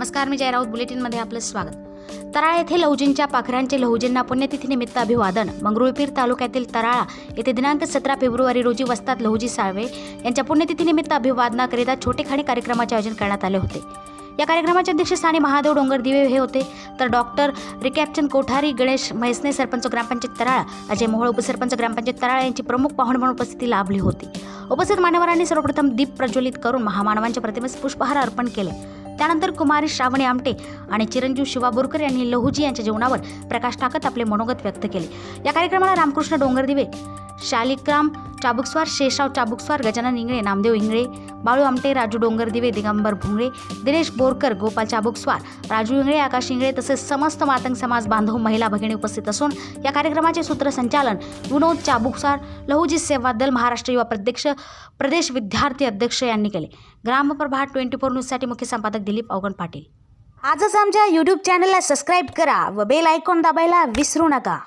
नमस्कार मी जय राऊत बुलेटिनमध्ये आपलं स्वागत. तराळा येथे लहुजींच्या पाखरांचे लहुजींना पुण्यतिथीनिमित्त अभिवादन. मंगरुळपीर तालुक्यातील तराळा येथे दिनांक सतरा फेब्रुवारी रोजी वस्तात लहुजी साळवे यांच्या पुण्यतिथीनिमित्त अभिवादनाकरिता छोटेखानी कार्यक्रमाचे आयोजन करण्यात आले होते. या कार्यक्रमाच्या अध्यक्षस्थानी महादेव डोंगर दिवे हे होते. तर डॉक्टर रिकॅप्चंद कोठारी गणेश म्हैसने सरपंच ग्रामपंचायत तराळा अजय मोहोळ उपसरपंच ग्रामपंचायत तराळा यांची प्रमुख पाहुणे म्हणून उपस्थिती लाभली होती. उपस्थित मान्यवरांनी सर्वप्रथम दीप प्रज्वलित करून महामानवांच्या प्रतिमेस पुष्पहार अर्पण केले. त्यानंतर कुमारी श्रावणी आमटे आणि चिरंजीव शिवा बोरकर यांनी लहुजी यांच्या जीवनावर प्रकाश टाकत आपले मनोगत व्यक्त केले. या कार्यक्रमाला रामकृष्ण डोंगरदिवे शालिक्राम चाबुकस्वार शेषाव चाबुकस्वार गजानन इंगळे नामदेव इंगळे बाळू आमटे राजू डोंगर दिवे दिगंबर भुंगळे दिनेश बोरकर गोपाल चाबुकस्वार राजू इंगळे आकाश इंगळे तसेच समस्त मातंग समाज बांधव महिला भगिनी उपस्थित असून या कार्यक्रमाचे सूत्रसंचालन विनोद चाबुकस्वार लहुजी सेवा दल महाराष्ट्र युवा प्रत्यक्ष प्रदेश विद्यार्थी अध्यक्ष यांनी केले. ग्रामप्रभा ट्वेंटी फोर न्यूजसाठी मुख्य संपादक दिलीप अवगण पाटील. आजच आमच्या यूट्यूब चॅनलला सबस्क्राईब करा व बेल आयकॉन दाबायला विसरू नका.